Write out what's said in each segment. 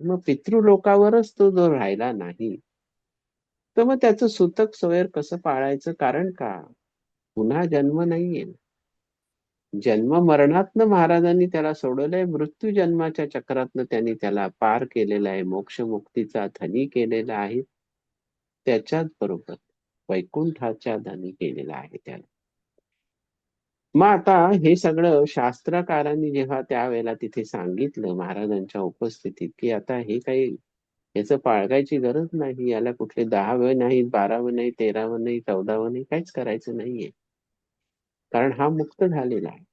मग पितृलोकावरच तो जो राहिला नाही तर मग त्याचं सुतक सोयर कसं पाळायचं? कारण का? पुन्हा जन्म नाहीये. जन्म मरणातनं महाराजांनी त्याला सोडवलंय मृत्यू जन्माच्या चक्रातनं त्यांनी त्याला पार केलेलं आहे मोक्षमुक्तीचा धनी केलेला आहे. त्याच्याच बरोबर वैकुंठाच्या धनी केलेला आहे त्याला. मग आता हे सगळं शास्त्रकारांनी जेव्हा त्यावेळेला तिथे सांगितलं महाराजांच्या उपस्थितीत की आता हे काही याचं पाळगायची गरज नाही याला कुठले दहावं नाही बारावं नाही तेरावं नाही चौदावं नाही काहीच करायचं नाहीये. कारण हा मुक्त झालेला आहे.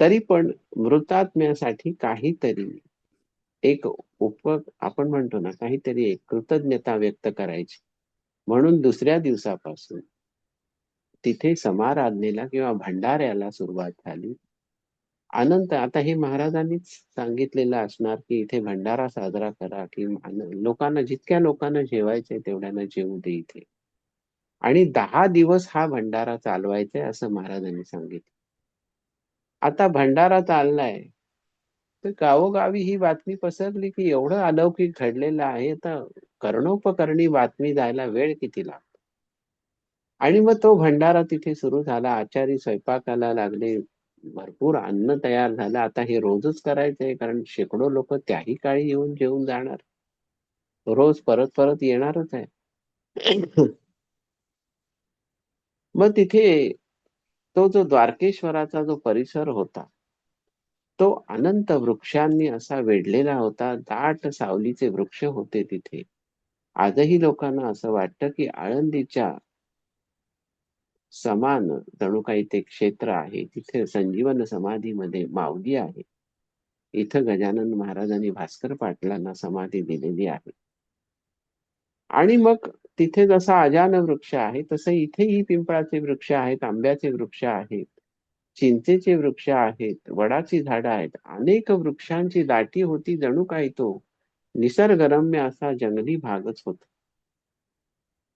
तरी पण मृतात्म्यासाठी काहीतरी एक उप आपण म्हणतो ना काहीतरी एक कृतज्ञता व्यक्त करायची. म्हणून दुसऱ्या दिवसापासून तिथे समाराधनेला किंवा भंडाऱ्याला सुरुवात झाली. अनंत आता हे महाराजांनीच सांगितलेलं असणार की इथे भंडारा साजरा करा की लोकांना जितक्या लोकांना जेवायचंय तेवढ्यांना जेवू दे इथे. आणि दहा दिवस हा भंडारा चालवायचा आहे असं महाराजांनी सांगितलं. आता भंडारा चाललाय तर गावोगावी ही बातमी पसरली की एवढं अलौकिक घडलेलं आहे तर कर्णोपकरणी बातमी जायला वेळ किती लागतो? आणि मग तो भंडारा तिथे सुरू झाला. आचारी स्वयंपाकाला लागले. भरपूर अन्न तयार झालं. आता हे रोजच करायचंय कारण शेकडो लोक त्याही काळी येऊन जेवून जाणार. रोज परत परत येणारच आहे. मग तिथे तो जो द्वारकेश्वराचा जो परिसर होता तो अनंत वृक्षांनी असा वेढलेला होता. दाट सावलीचे वृक्ष होते तिथे. आजही लोकांना असं वाटतं की आळंदीच्या समान जणू काही ते क्षेत्र आहे. तिथे संजीवन समाधीमध्ये माऊली आहे. इथं गजानन महाराजांनी भास्कर पाटलांना समाधी दिलेली आहे. आणि मग तिथे जसा अजान वृक्ष आहे तसं इथेही पिंपळाचे वृक्ष आहेत आंब्याचे वृक्ष आहेत चिंचेचे वृक्ष आहेत वडाची झाडं आहेत. अनेक वृक्षांची दाटी होती जणू काही तो. निसर्गरम्य असा जंगली भागच होता.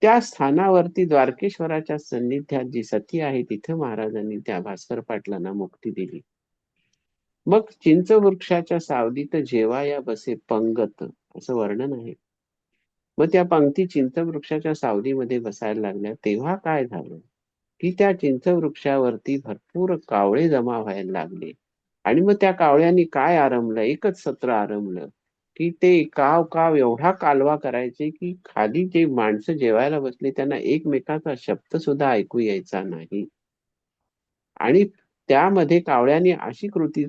त्या स्थानावरती द्वारकेश्वराच्या सन्निध्यात जी सती आहे तिथे महाराजांनी त्या भास्कर पाटलांना मुक्ती दिली. मग चिंच वृक्षाच्या सावलीत जेवाया बसे पंगत असं वर्णन आहे. मग त्या पंक्ती चिंच वृक्षाच्या सावलीमध्ये बसायला लागल्या. तेव्हा काय झालं? की त्या चिंच वृक्षावरती भरपूर कावळे जमा व्हायला लागले. आणि मग त्या कावळ्यांनी काय आरंभलं? एकच सत्र आरंभलं. की ते काव काव एवढा कालवा करायचे की खाली जे माणसं जेवायला बसले त्यांना एकमेकाचा शब्द सुद्धा ऐकू यायचा नाही. आणि त्यामध्ये कावळ्याने अशी कृती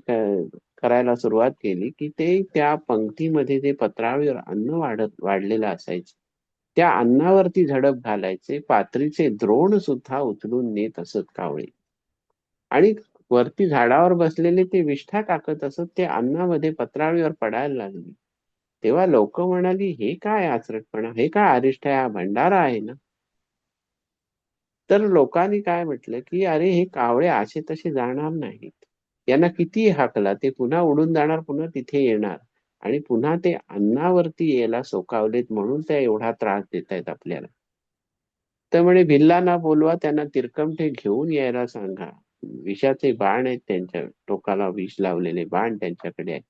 करायला सुरुवात केली की ते त्या पंक्तीमध्ये जे पत्रावीवर अन्न वाढत वाढलेलं असायचं त्या अन्नावरती झडप घालायचे पात्रीचे द्रोण सुद्धा उचलून नेत असत कावळे. आणि वरती झाडावर बसलेले ते विष्ठा टाकत असत ते अन्नामध्ये पत्राळीवर पडायला लागले. तेव्हा लोक म्हणाली हे काय आचरटपणा? हे काय अरिष्ट हा भंडारा आहे ना. तर लोकांनी काय म्हटलं की अरे हे कावळे असे तसे जाणार नाहीत. यांना किती हाकला? ते पुन्हा उडून जाणार पुन्हा तिथे येणार. आणि पुन्हा ते अन्नावरती यायला सोकावलेत म्हणून त्या एवढा त्रास देत आहेत आपल्याला. तर म्हणे भिल्लांना बोलवा त्यांना तिरकमठे घेऊन यायला सांगा. विषाचे बाण आहेत त्यांच्या टोकाला विष लावलेले बाण त्यांच्याकडे आहेत.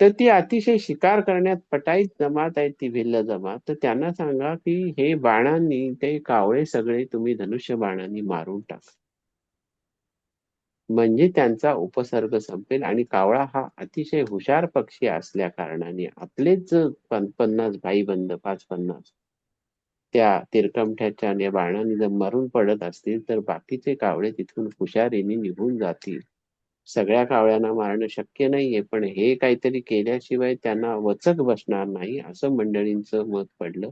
तर ती अतिशय शिकार करण्यात पटाईत जमात आहेत ती भिल्ल जमात. तर त्यांना सांगा की हे बाणांनी ते कावळे सगळे तुम्ही धनुष्य बाणांनी मारून टाका. म्हणजे त्यांचा उपसर्ग संपेल आणि कावळा हा अतिशय हुशार पक्षी असल्या कारणाने आपलेच पन्नास भाईबंद पाच पन्नास त्या तिरकमठ्याच्या बाणाने जर मरून पडत असतील तर बाकीचे कावळे तिथून हुशारीने निघून जातील. सगळ्या कावळ्यांना मारणं शक्य नाहीये पण हे काहीतरी केल्याशिवाय त्यांना वचक बसणार नाही असं मंडळींचं मत पडलं.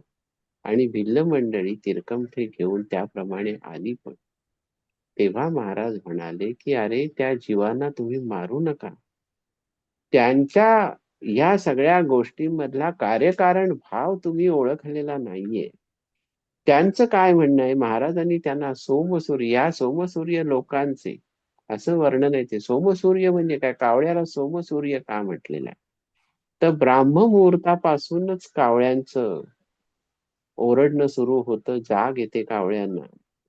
आणि भिल्ल मंडळी तिरकमठे घेऊन त्याप्रमाणे आली पण. तेव्हा महाराज म्हणाले की अरे त्या जीवांना तुम्ही मारू नका. त्यांच्या या सगळ्या गोष्टींमधला कार्यकारण भाव तुम्ही ओळखलेला नाहीये. त्यांचं काय म्हणणं आहे? महाराजांनी त्यांना सोमसूर्य या सोमसूर्य लोकांचे असं वर्णन आहे ते सोमसूर्य म्हणजे काय? कावळ्याला सोमसूर्य का म्हटलेलं आहे? तर ब्राह्म मुहूर्तापासूनच कावळ्यांचं ओरडणं सुरू होतं. जाग येते कावळ्यांना.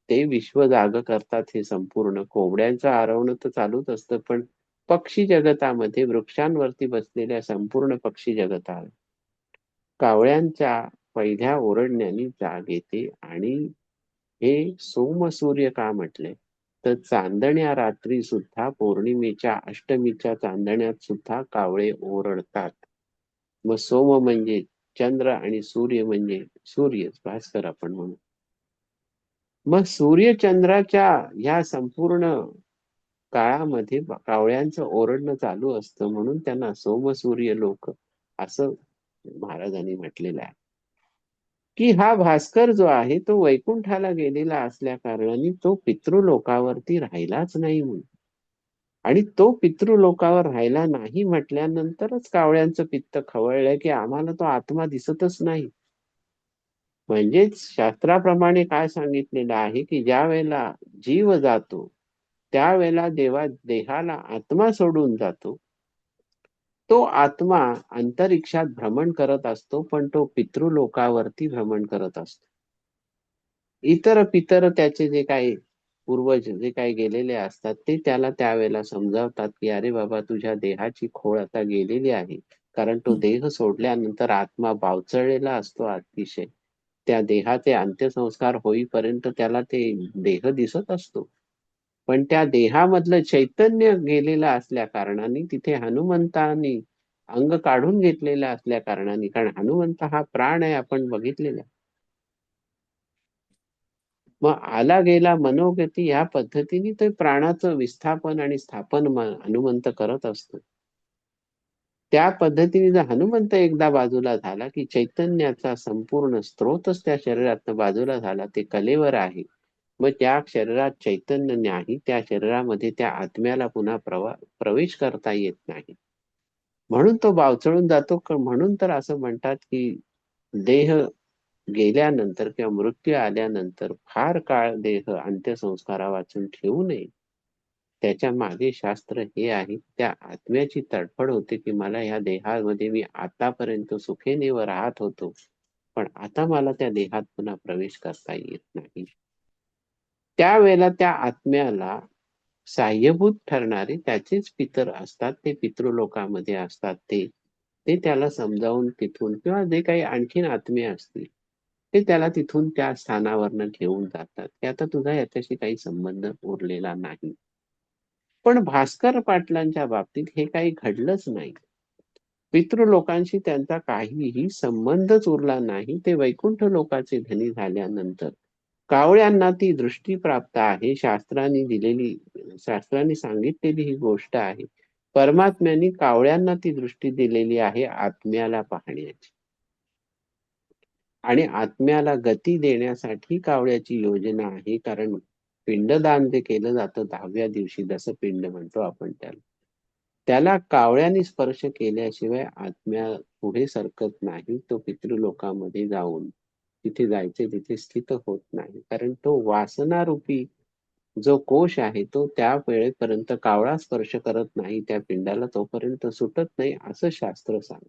ते विश्व जाग करतात हे संपूर्ण. कोंबड्यांचं आरवणं तर चालूच असतं पण पक्षी जगतामध्ये वृक्षांवरती बसलेल्या संपूर्ण पक्षी जगतात. कावळ्यांच्या पहिल्या ओरडण्याने जाग येते आणि हे सोमसूर्य का म्हटले? तर चांदण्या रात्री सुद्धा पौर्णिमेच्या अष्टमीच्या चांदण्यात सुद्धा कावळे ओरडतात. मग सोम म्हणजे चंद्र आणि सूर्य म्हणजे सूर्य भास्कर आपण म्हणू. मग सूर्य चंद्राच्या ह्या संपूर्ण काळामध्ये कावळ्यांचं ओरडणं चालू असतं म्हणून त्यांना सोमसूर्य लोक असं महाराजांनी म्हटलेलं आहे. की हा भास्कर जो आहे तो वैकुंठाला गेलेला असल्या कारणाने तो पितृलोकावरती राहिलाच नाही म्हणून. आणि तो पितृलोकावर राहिला नाही म्हटल्यानंतरच कावळ्यांचं पित्त खवळलंय की आम्हाला तो आत्मा दिसतच नाही. म्हणजेच शास्त्राप्रमाणे काय सांगितलेलं आहे की ज्या वेळेला जीव जातो त्यावेळेला देवा देहाला आत्मा सोडून जातो तो आत्मा अंतरिक्षात भ्रमण करत असतो पण तो पितृलोकावरती भ्रमण करत असतो. इतर पितर त्याचे जे काही पूर्वज जे काही गेलेले असतात ते त्याला त्यावेळेला समजावतात की अरे बाबा तुझ्या देहाची खोळ आता गेलेली आहे. कारण तो देह सोडल्यानंतर आत्मा बावचळलेला असतो अतिशय. त्या देहाचे अंत्यसंस्कार होईपर्यंत त्याला ते देह दिसत असतो. पण त्या देहामधलं चैतन्य गेलेलं असल्या कारणाने तिथे हनुमंतानी अंग काढून घेतलेलं असल्या कारणाने कारण हनुमंत हा प्राण आहे आपण बघितलेला मग आला गेला मनोगती या पद्धतीने ते प्राणाचं विस्थापन आणि स्थापन हनुमंत करत असतो. त्या पद्धतीने जर हनुमंत एकदा बाजूला झाला की चैतन्याचा संपूर्ण स्त्रोतच त्या शरीरात बाजूला झाला ते कलेवर आहे. मग त्या शरीरात चैतन्य नाही त्या शरीरामध्ये त्या आत्म्याला पुन्हा प्रवा प्रवेश करता येत नाही. म्हणून तो बावचळून जातो. म्हणून तर असं म्हणतात की देह गेल्यानंतर किंवा मृत्यू आल्यानंतर फार काळ देह अंत्यसंस्कारा वाचून ठेवू नये. त्याच्यामागे शास्त्र हे आहे त्या आत्म्याची तडफड होते की मला या देहामध्ये मी आतापर्यंत सुखेने व राहत होतो. पण आता मला त्या देहात पुन्हा प्रवेश करता येत नाही. त्यावेळेला त्या आत्म्याला साह्यभूत ठरणारे त्याचेच पितर असतात. ते पितृलोकामध्ये असतात. ते ते त्याला समजावून तिथून किंवा जे काही आणखीन आत्मे असतील ते त्याला तिथून त्या स्थानावरनं घेऊन जातात. की आता तुझा याच्याशी काही संबंध उरलेला नाही. पण भास्कर पाटलांच्या बाबतीत हे काही घडलंच नाही. पितृलोकांशी त्यांचा काहीही संबंधच उरला नाही. ते वैकुंठ लोकाचे धनी झाल्यानंतर कावळ्यांना ती दृष्टी प्राप्त आहे. शास्त्रांनी दिलेली शास्त्रांनी सांगितलेली ही गोष्ट आहे. परमात्म्याने कावळ्यांना ती दृष्टी दिलेली आहे आत्म्याला पाहण्याची. आणि आत्म्याला गती देण्यासाठी कावळ्याची योजना आहे. कारण पिंडदान जे केलं जातं दहाव्या दिवशी जसं पिंड म्हणतो आपण त्याला. त्याला कावळ्याने स्पर्श केल्याशिवाय आत्म्या पुढे सरकत नाही. तो पितृलोकामध्ये जाऊन तिथे जायचे तिथे स्थित होत नाही. कारण तो वासनारूपी जो कोश आहे तो त्या वेळेपर्यंत कावळा स्पर्श करत नाही त्या पिंडाला तोपर्यंत सुटत नाही असं शास्त्र सांगत.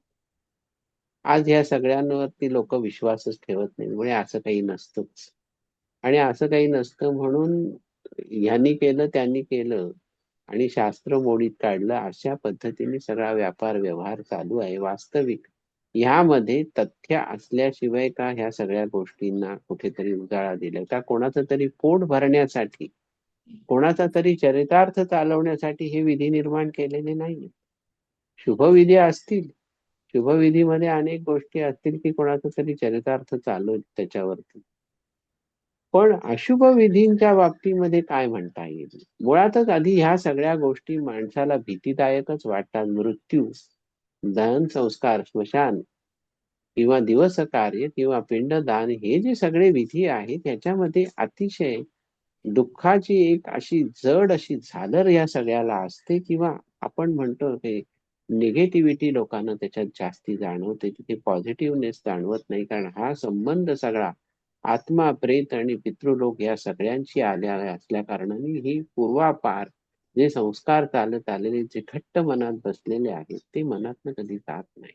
आज ह्या सगळ्यांवरती लोक विश्वासच ठेवत नाही म्हणजे असं काही नसतंच. आणि असं काही नसतं म्हणून ह्यांनी केलं त्यांनी केलं आणि शास्त्र मोडीत काढलं अशा पद्धतीने सगळा व्यापार व्यवहार चालू आहे. वास्तविक यामध्ये तथ्य असल्याशिवाय का ह्या सगळ्या गोष्टींना कुठेतरी उजाळा दिलाय? का कोणाचं तरी पोट भरण्यासाठी कोणाचा तरी चरितार्थ चालवण्यासाठी हे विधी निर्माण केलेले नाही शुभविधी असतील. शुभविधीमध्ये अनेक गोष्टी असतील की कोणाचा तरी चरितार्थ चालू त्याच्यावरती. पण अशुभ विधींच्या बाबतीमध्ये काय म्हणता येईल? मुळातच आधी ह्या सगळ्या गोष्टी माणसाला भीतीदायकच वाटतात. मृत्यू दहन संस्कार स्मशान किंवा दिवस कार्य किंवा पिंडदान हे जे सगळे विधी आहेत त्याच्यामध्ये अतिशय दुःखाची एक अशी जड अशी झालर या सगळ्याला असते किंवा आपण म्हणतो हे निगेटिव्हिटी लोकांना त्याच्यात जास्ती जाणवते तिथे पॉझिटिव्हनेस जाणवत नाही. कारण हा संबंध सगळा आत्मा प्रेत आणि पितृलोक या सगळ्यांशी आल्या असल्या कारणाने ही पूर्वापार जे संस्कार चालत आलेले जे घट्ट मनात बसलेले आहेत ते मनातनं कधी जात नाही.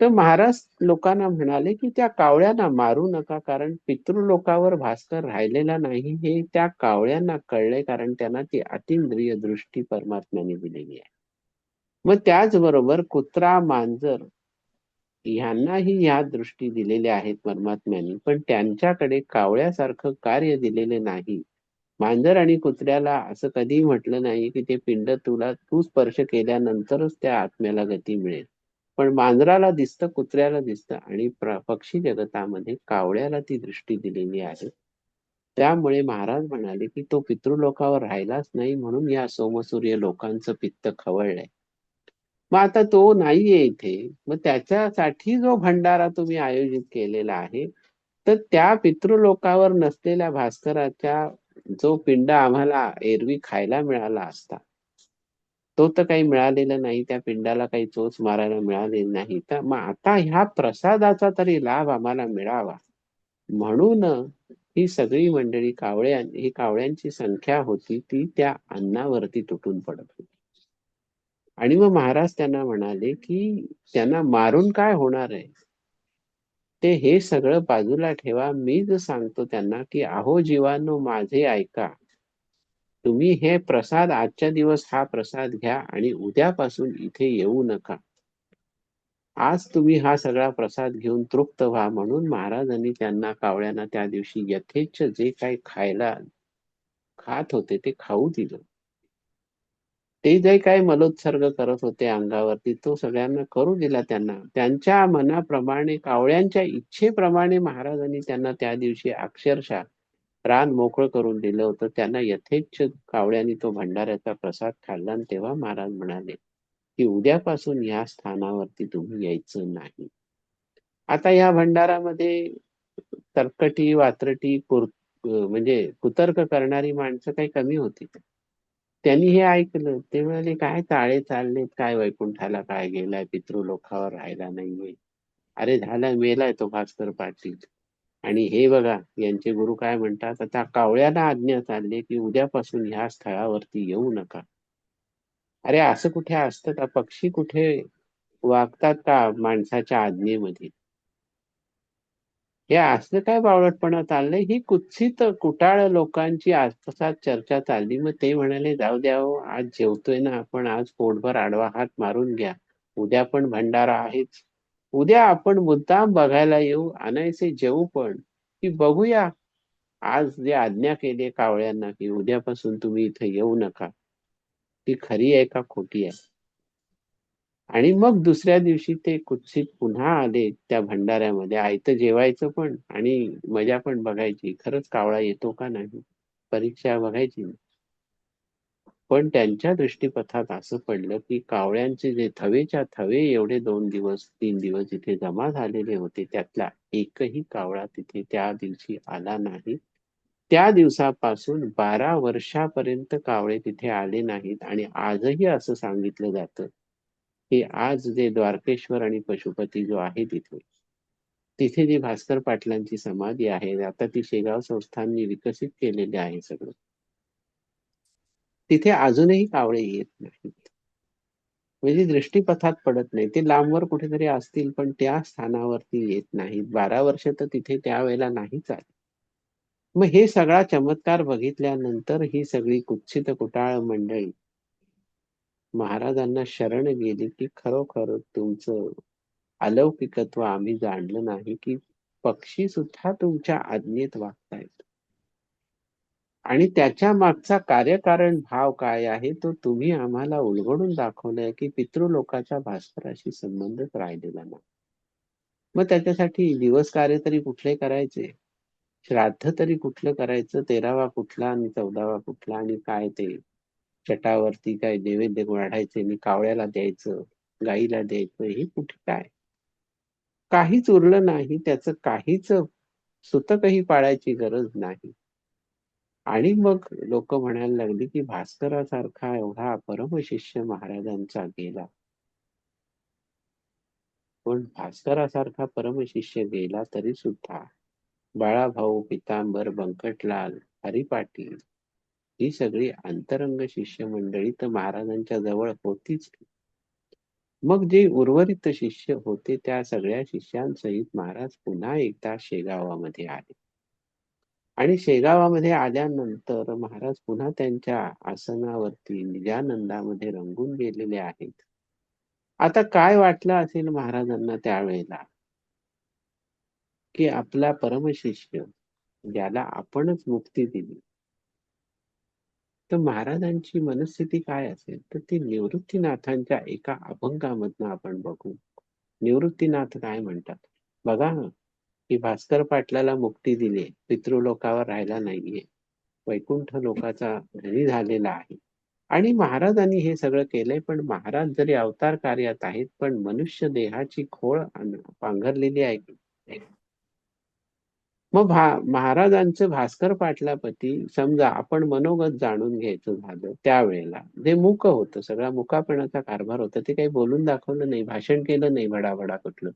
तर महाराज लोकांना म्हणाले की त्या कावळ्यांना मारू नका कारण पितृलोकावर भास्कर राहिलेला नाही. हे त्या कावळ्यांना कळले कारण त्यांना ती अतिंद्रिय दृष्टी परमात्म्याने दिलेली आहे. मग त्याचबरोबर कुत्रा मांजर यांनाही ह्या दृष्टी दिलेल्या आहेत परमात्म्याने पण त्यांच्याकडे कावळ्यासारखं कार्य दिलेले नाही. मांजर आणि कुत्र्याला असं कधीही म्हटलं नाही की ते पिंड तुला तू स्पर्श केल्यानंतरच त्या आत्म्याला गती मिळेल. पण मांजराला दिसतं कुत्र्याला दिसतं आणि पक्षी जगतामध्ये कावळ्याला ती दृष्टी दिलेली आहे. त्यामुळे महाराज म्हणाले की तो पितृलोकावर राहिलाच नाही म्हणून या सोमसूर्य लोकांचं पित्त खवळलंय. मग आता तो नाहीये इथे. मग त्याच्यासाठी जो भंडारा तुम्ही आयोजित केलेला आहे तर त्या पितृलोकावर नसलेल्या भास्कराच्या जो पिंड आम्हाला एरवी खायला मिळाला असता तो तर काही मिळालेला नाही त्या पिंडाला काही चोच मारायला मिळालेली नाही. तर मग आता ह्या प्रसादाचा तरी लाभ आम्हाला मिळावा. म्हणून ही सगळी मंडळी कावळ्या ही कावळ्यांची संख्या होती ती त्या अन्नावरती तुटून पडत होती. आणि मग महाराज त्यांना म्हणाले की त्यांना मारून काय होणार आहे? ते हे सगळं बाजूला ठेवा. मीच सांगतो त्यांना की अहो जीवांनो माझे ऐका. तुम्ही हे प्रसाद आजच्या दिवस हा प्रसाद घ्या आणि उद्यापासून इथे येऊ नका. आज तुम्ही हा सगळा प्रसाद घेऊन तृप्त व्हा. म्हणून महाराजांनी त्यांना कावळ्यांना त्या दिवशी यथेच्छ जे काही खायला खात होते ते खाऊ दिलं. ते जे काही मलोत्सर्ग करत होते अंगावरती तो सगळ्यांना करू दिला त्यांना. त्यांच्या मनाप्रमाणे कावळ्यांच्या इच्छेप्रमाणे महाराजांनी त्यांना त्या दिवशी अक्षरशः रान मोकळं करून दिलं होतं. त्यांना यथेच्छ कावळ्यांनी तो भंडाऱ्याचा प्रसाद खाल्ला आणि तेव्हा महाराज म्हणाले की उद्यापासून या स्थानावरती तुम्ही यायचं नाही. आता या भंडारामध्ये तरकटी वात्रटी कुर म्हणजे कुतर्क करणारी माणसं काही कमी होती. त्यांनी हे ऐकलं. ते म्हणाले काय ताळे चाललेत? काय वैकुंठाला? काय गेलाय? पितृ लोकावर राहायला नाहीये. अरे झालाय मेलाय तो भास्कर पाटील. आणि हे बघा यांचे गुरु काय म्हणतात? आता कावळ्याला आज्ञा चालली की उद्यापासून ह्या स्थळावरती येऊ नका. अरे असं कुठे असतं? का पक्षी कुठे वागतात का माणसाच्या आज्ञेमध्ये? हे असं काय बावळटपणा चाललंय? ही कुत्सित कुटाळ लोकांची आजपासात चर्चा चालली. मग ते म्हणाले जाऊ द्या हो, आज जेवतोय ना आपण. आज पोटभर आडवा हात मारून घ्या. उद्या पण भंडारा आहेच. उद्या आपण मुद्दाम बघायला येऊ. आणायचे जेवू पण. की बघूया. आज जे आज्ञा केली कावळ्यांना की उद्यापासून तुम्ही इथे येऊ नका. ती खरी आहे का खोटी आहे? आणि मग दुसऱ्या दिवशी ते कुत्सित पुन्हा आले त्या भंडाऱ्यामध्ये. आयतं जेवायचं पण आणि मजा पण बघायची. खरंच कावळा येतो का नाही? परीक्षा बघायची. पण त्यांच्या दृष्टीपथात असं पडलं की कावळ्यांचे जे थवेच्या थवे एवढे दोन दिवस तीन दिवस इथे जमा झालेले होते त्यातला एकही कावळा तिथे त्या दिवशी आला नाही. त्या दिवसापासून बारा वर्षापर्यंत कावळे तिथे आले नाहीत आणि आजही असं सांगितलं जातं की आज जे द्वारकेश्वर आणि पशुपती जो आहे तिथे तिथे जी भास्कर पाटलांची समाधी आहे आता ती शेगाव संस्थांनी विकसित केलेली आहे सगळं. तिथे अजूनही कावळे येत नाहीत. म्हणजे दृष्टीपथात पडत नाही. ते लांबवर कुठेतरी असतील पण त्या स्थानावरती येत नाहीत. बारा वर्ष तर तिथे त्यावेळेला नाहीच आले मग हे सगळा चमत्कार बघितल्यानंतर ही सगळी कुत्सित कुटाळ मंडळी महाराजांना शरण गेली की खरोखर तुमचं अलौकिकत्व आम्ही जाणलं नाही की पक्षी सुद्धा तुमच्या आज्ञेत वागतायत. आणि त्याच्या मागचा कार्यकारण भाव काय आहे तो तुम्ही आम्हाला उलगडून दाखवलाय की पितृलोकाच्या भास्कराशी संबंधच राहिलेला नाही. मग त्याच्यासाठी दिवस कार्य तरी कुठले करायचे? श्राद्ध तरी कुठलं करायचं? तेरावा कुठला आणि चौदावा कुठला आणि काय ते? चटावरती काय नैवेद्य वाढायचे आणि कावळ्याला द्यायचं गाईला द्यायचं हे कुठे काय? काहीच उरलं नाही त्याचं काहीच सुतकही पाळायची गरज नाही. आणि मग लोक म्हणायला लागली की भास्करासारखा एवढा परमशिष्य महाराजांचा गेला. पण भास्करासारखा परमशिष्य गेला तरी सुद्धा बाळाभाऊ पितांबर बंकटलाल हरिपाटील ही सगळी अंतरंग शिष्य मंडळी तर महाराजांच्या जवळ होतीच. मग जे उर्वरित शिष्य होते त्या सगळ्या शिष्यांसहित महाराज पुन्हा एकदा शेगावामध्ये आले. आणि शेगावामध्ये आल्यानंतर महाराज पुन्हा त्यांच्या आसनावरती निजानंदामध्ये रंगून गेलेले आहेत. आता काय वाटलं असेल महाराजांना त्यावेळेला? की आपला परमशिष्य ज्याला आपणच मुक्ती दिली. तर महाराजांची मनस्थिती काय असेल? तर ती निवृत्तीनाथांच्या एका अभंगामधनं आपण बघू. निवृत्तीनाथ काय म्हणतात? बघा ना की भास्कर पाटलाला मुक्ती दिली पितृलोकावर राहायला नाहीये. वैकुंठ लोकाचा घरी झालेला आहे. आणि महाराजांनी हे सगळं केलंय पण महाराज जरी अवतार कार्यात आहेत पण मनुष्य देहाची खोळ पांघरलेली आहे. मग भा महाराजांचं भास्कर पाटलापती समजा आपण मनोगत जाणून घ्यायचं झालं त्यावेळेला जे मुक होतं सगळा मुकापणाचा कारभार होता ते काही बोलून दाखवलं नाही भाषण केलं नाही भडाभडा कुठलं.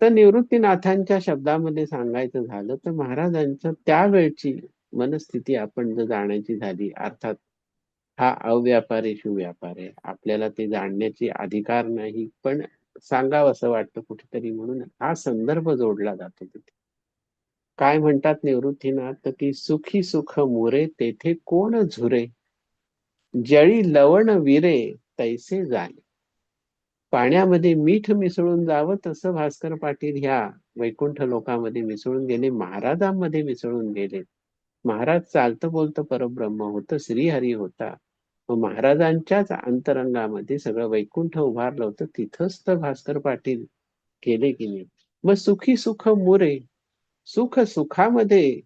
तर निवृत्तीनाथांच्या शब्दामध्ये सांगायचं झालं तर महाराजांचं त्यावेळची मनस्थिती आपण जर जाण्याची झाली अर्थात हा अव्यापारी आहे शिव्यापार आहे आपल्याला ते जाणण्याची अधिकार नाही पण सांगावं असं वाटतं कुठेतरी म्हणून हा संदर्भ जोडला जातो तिथे. काय म्हणतात निवृत्तीनाथ? की सुखी सुख मुरे तेथे कोण झुरे? जळी लवण विरे तैसे झाले पाण्यामध्ये मीठ मिसळून जावं तसं भास्कर पाटील ह्या वैकुंठ लोकांमध्ये मिसळून गेले महाराजांमध्ये मिसळून गेले. महाराज चालतं बोलतं परब्रह्म होतं श्रीहरी होता. मग महाराजांच्याच अंतरंगामध्ये सगळं वैकुंठ उभारलं होतं तिथंच तर भास्कर पाटील केले की नाही. मग सुखी सुख मुरे सुख सुखामध्ये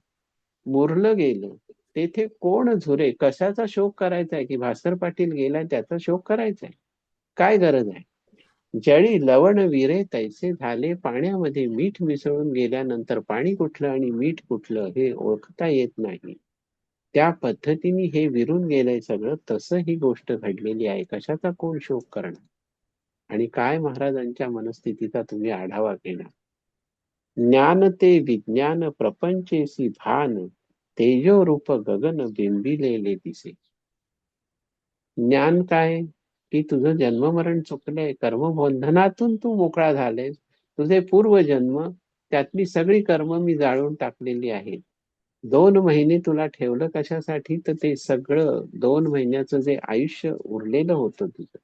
मुरलं गेलं. तेथे कोण झुरे? कशाचा शोक करायचा आहे की भास्कर पाटील गेलाय त्याचा शोक करायचा आहे काय गरज आहे? जळी लवण विरे तैसे झाले पाण्यामध्ये मीठ मिसळून गेल्यानंतर पाणी कुठलं आणि मीठ कुठलं हे ओळखता येत नाही. त्या पद्धतीने हे विरून गेलंय सगळं. तसं ही गोष्ट घडलेली आहे. कशाचा कोण शोक करणार? आणि काय महाराजांच्या मनस्थितीचा तुम्ही आढावा घेणार? ज्ञान ते विज्ञान प्रपंचेसी भान तेजो रूप गगन बिंबिलेले दिसे. ज्ञान काय? की तुझं जन्ममरण चुकलंय कर्मबंधनातून तू मोकळा झालेस. तुझे पूर्वजन्म त्यातली सगळी कर्म मी जाळून टाकलेली आहेत. दोन महिने तुला ठेवलं कशासाठी? तर ते सगळं दोन महिन्याचं जे आयुष्य उरलेलं होतं तुझं.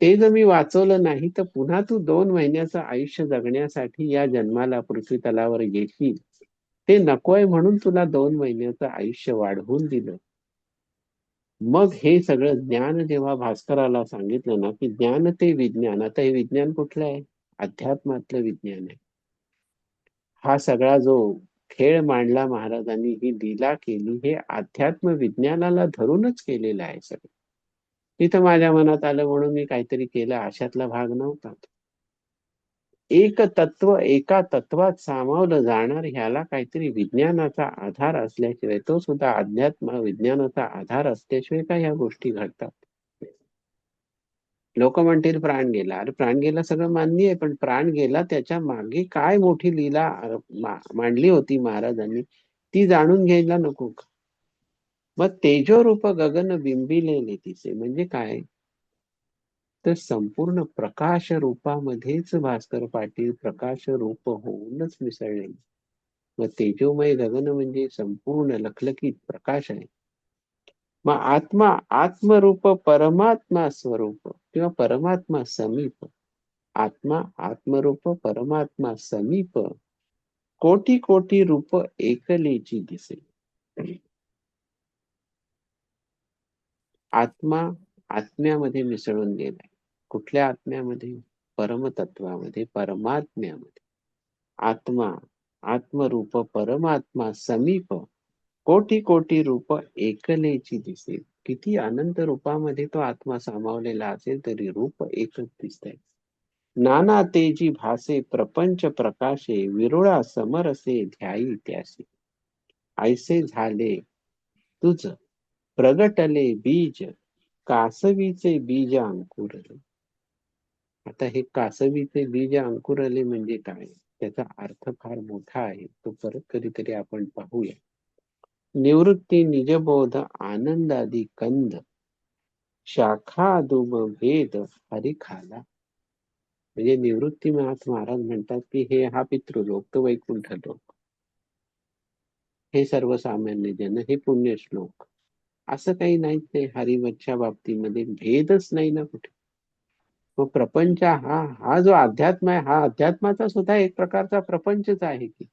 ते जर मी वाचवलं नाही तर पुन्हा तू दोन महिन्याचं आयुष्य जगण्यासाठी या जन्माला पृथ्वी तलावर घेशील ते नकोय म्हणून तुला दोन महिन्याचं आयुष्य वाढवून दिलं. मग हे सगळं ज्ञान जेव्हा भास्कराला सांगितलं ना की ज्ञान ते विज्ञान आता हे विज्ञान कुठलं आहे? अध्यात्मातलं विज्ञान आहे. हा सगळा जो खेळ मांडला महाराजांनी ही लीला केली हे अध्यात्म विज्ञानाला धरूनच केलेलं आहे सगळं. तिथं माझ्या मनात आलं म्हणून मी काहीतरी केलं. अशातला भाग नव्हता एक तत्व एका तत्वात सामावलं जाणार ह्याला काहीतरी विज्ञानाचा आधार असल्याशिवाय तो सुद्धा अध्यात्म विज्ञानाचा आधार असल्याशिवाय का ह्या गोष्टी घडतात? लोक म्हणतील प्राण गेला. अरे प्राण गेला सगळं मान्य आहे पण प्राण गेला त्याच्यामागे काय मोठी लीला मांडली होती महाराजांनी ती जाणून घ्यायला नको. का मग तेजोरूप गगन बिंबिलेले तिचे. म्हणजे काय? तर संपूर्ण प्रकाश रूपामध्येच भास्कर पाटील प्रकाश रूप होऊनच मिसळले. व तेजोमय गगन म्हणजे संपूर्ण लखलखीत प्रकाश आहे. मग आत्मा आत्मरूप परमात्मा स्वरूप किंवा परमात्मा समीप. आत्मा आत्मरूप परमात्मा समीप. कोटी कोटी रूप एकलेची दिसे. आत्मा आत्म्यामध्ये मिसळून गेलाय. कुठल्या आत्म्यामध्ये? परमतत्वामध्ये परमात्म्यामध्ये. आत्मा आत्मरूप परमात्मा समीप कोटी कोटी रूप एकलेची दिसेल. किती अनंत रूपामध्ये तो आत्मा सामावलेला असेल तरी रूप एकच दिसतंय. नाना तेजी भासे प्रपंच प्रकाशे विरुळा समरसे ध्याई त्यासे. ऐसे झाले तुझ. प्रगटले बीज कासवीचे बीज अंकुरले. आता हे कासवीचे बीज अंकुरले म्हणजे काय? त्याचा अर्थ फार मोठा आहे. तो परत कधीतरी आपण पाहूया. निवृत्ती निजबोध आनंदादी कंद. शाखा दुम भेद हरिखाला. म्हणजे निवृत्ती महाराज म्हणतात की हे हा पितृलोक तो वैकुंठ लोक. हे सर्वसामान्य जन हे पुण्य श्लोक. असं काही नाहीच नाही हरिवरच्या बाबतीमध्ये भेदच नाही ना कुठे. मग प्रपंच हा हा जो अध्यात्म आहे हा अध्यात्माचा सुद्धा एक प्रकारचा प्रपंचच आहे की.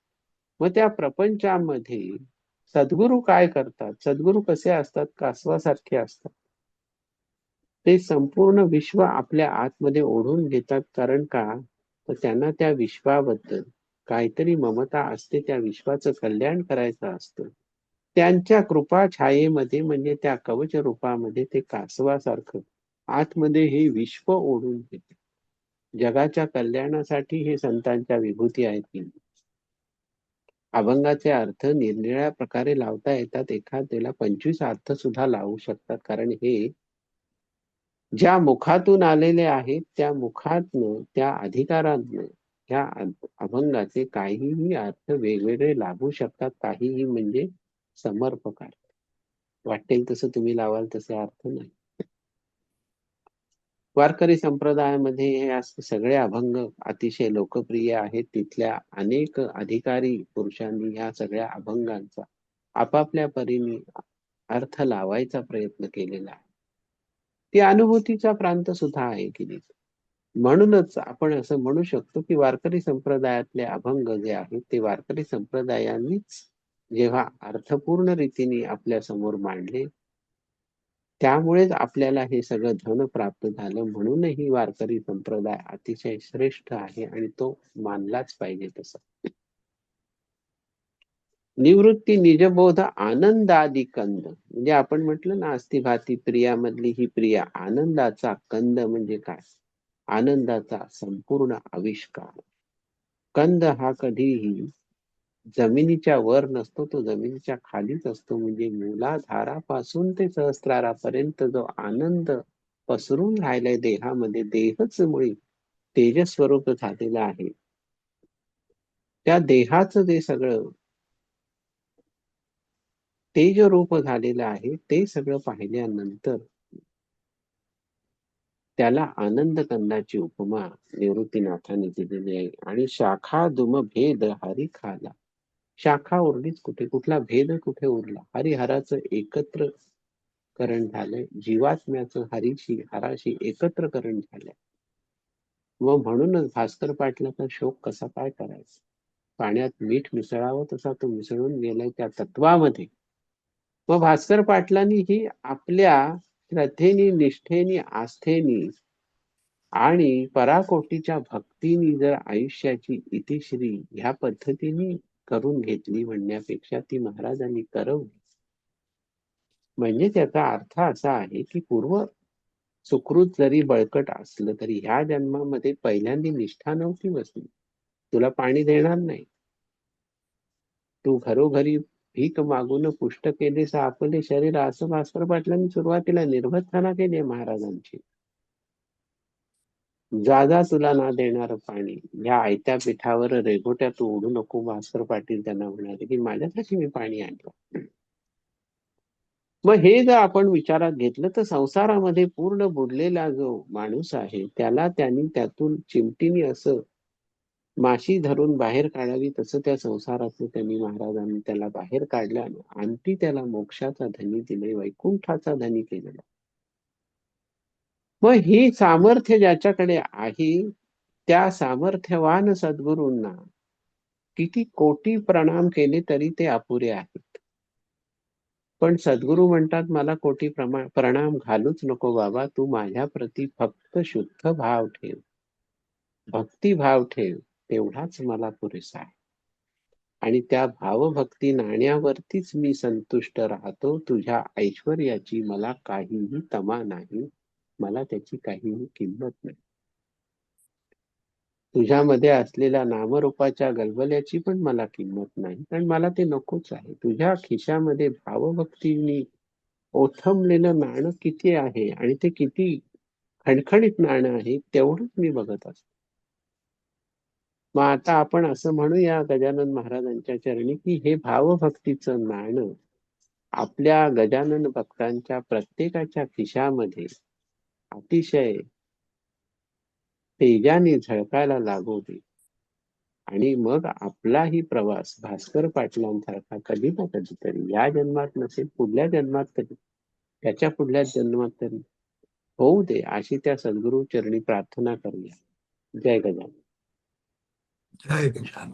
मग त्या प्रपंचामध्ये सद्गुरू काय करतात? सद्गुरू कसे असतात? कासवासारखे असतात. ते संपूर्ण विश्व आपल्या आतमध्ये ओढून घेतात. कारण का? तर त्यांना त्या विश्वाबद्दल काहीतरी ममता असते. त्या विश्वाचं कल्याण करायचं असतं. त्यांच्या कृपा छायेमध्ये म्हणजे त्या कवच रूपामध्ये ते कासवासारखं आतमध्ये हे विश्व ओढून घेते. जगाच्या कल्याणासाठी हे संतांच्या विभूती आहेत अभंगाचे अर्थ निरनिळ्या प्रकारे लावता येतात. एखाद्याला पंचवीस अर्थ सुद्धा लावू शकतात. कारण हे ज्या मुखातून आलेले आहेत त्या मुखातनं त्या अधिकारांतनं ह्या अभंगाचे काहीही अर्थ वेगवेगळे लागू शकतात. काहीही म्हणजे समर्पक अर्थ वाटेल तसं तुम्ही लावाल तसे अर्थ नाही. वारकरी संप्रदायामध्ये हे सगळे अभंग अतिशय लोकप्रिय आहेत. तिथल्या अनेक अधिकारी पुरुषांनी या सगळ्या अभंगांचा आपापल्या परीने अर्थ लावायचा प्रयत्न केलेला आहे. ती अनुभूतीचा प्रांत सुद्धा आहे की नाही? म्हणूनच आपण असं म्हणू शकतो की वारकरी संप्रदायातले अभंग जे आहेत ते वारकरी संप्रदायांनीच जेव्हा अर्थपूर्ण रीतीने आपल्यासमोर मांडले त्यामुळेच आपल्याला हे सगळं धन प्राप्त झालं म्हणूनही वारकरी संप्रदाय अतिशय श्रेष्ठ आहे आणि तो मानलाच पाहिजे तसा. निवृत्ती निजबोध आनंदादी कंद. म्हणजे आपण म्हटलं ना अस्थिभाती प्रियामधली ही प्रिया आनंदाचा कंद म्हणजे काय? आनंदाचा संपूर्ण आविष्कार. कंद हा कधीही जमिनीच्या वर नसतो तो जमिनीच्या खालीच असतो. म्हणजे मूलाधारापासून ते सहस्त्रारापर्यंत जो आनंद पसरून राहिलाय देहामध्ये देहच मुळी तेजस्वरूप झालेला आहे. त्या देहाचं जे सगळं तेज रूप झालेलं आहे ते सगळं पाहिल्यानंतर त्याला आनंद कंदाची उपमा निवृत्तीनाथाने दिलेली आहे. आणि शाखा दुम भेद हरी खाला शाखा उरलीच कुठे? कुठला भेद कुठे उरला? हरिहराचं एकत्र करण झालंय. जीवात्म्याचं हरीशी हराशी एकत्रकरण झालंय. व म्हणूनच भास्कर पाटलाचा शोक कसा काय करायचा? पाण्यात मीठ मिसळावं तसा तो मिसळून गेलाय त्या तत्वामध्ये. व भास्कर पाटलांनी ही आपल्या श्रद्धेनी निष्ठेनी आस्थेनी आणि पराकोटीच्या भक्तीनी जर आयुष्याची इतिश्री ह्या पद्धतीने करून घेतली म्हणण्यापेक्षा ती महाराजांनी करवली. म्हणजे त्याचा अर्थ असा आहे की पूर्व सुकृत जरी बळकट असलं तरी ह्या जन्मामध्ये पहिल्यांदी निष्ठा नव्हती बसली. तुला पाणी देणार नाही. तू घरोघरी भीक मागून पुष्ट केले आपले शरीर असं भास्कर पाटलांनी सुरुवातीला निर्भत्सना केली महाराजांची. जादा तुला ना देणार पाणी. या आयत्या पिठावर रेघोट्या तू उडू नको भास्कर पाटील त्यांना म्हणाले की माझ्यासाठी मी पाणी आणलं. मग हे जर आपण विचारात घेतलं तर संसारामध्ये पूर्ण बुडलेला जो माणूस आहे त्याला त्यांनी त्यातून चिमटीने असं माशी धरून बाहेर काढावी तसं त्या संसारातलं त्यांनी महाराजांनी त्याला बाहेर काढल्यानं आणखी त्याला मोक्षाचा धनी दिले वैकुंठाचा धनी केलेला. मग ही सामर्थ्य ज्याच्याकडे आहे त्या सामर्थ्यवान सद्गुरूंना किती कोटी प्रणाम केले तरी ते अपुरे आहेत. पण सद्गुरू म्हणतात मला कोटी प्रणाम घालूच नको बाबा तू माझ्या प्रती फक्त शुद्ध भाव ठेव. भक्ती भाव ठेव तेवढाच मला पुरेसा आहे. आणि त्या भावभक्ती नाण्यावरतीच मी संतुष्ट राहतो तुझ्या ऐश्वर्याची मला काहीही तमा नाही. मला त्याची काही किंमत नाही. तुझ्यामध्ये असलेल्या नामरूपाच्या गलबल्याची पण मला किंमत नाही कारण मला ते नकोच आहे. तुझ्या खिशामध्ये भावभक्तीनी ओथंबलेलं नाणं किती आहे आणि ते किती खणखणीत नाणं आहे तेवढंच मी बघत असतो. मग आता आपण असं म्हणूया गजानन महाराजांच्या चरणी की हे भावभक्तीचं नाणं आपल्या गजानन भक्तांच्या प्रत्येकाच्या खिशामध्ये अतिशय तेजाने झळकायला लागू दे आणि मग आपलाही प्रवास भास्कर पाटलांसारखा कधी ना कधीतरी या जन्मात नसेल पुढल्या जन्मात तरी त्याच्या पुढल्या जन्मात तरी होऊ दे अशी त्या सद्गुरु चरणी प्रार्थना करूया. जय गजानन. जय गजानन.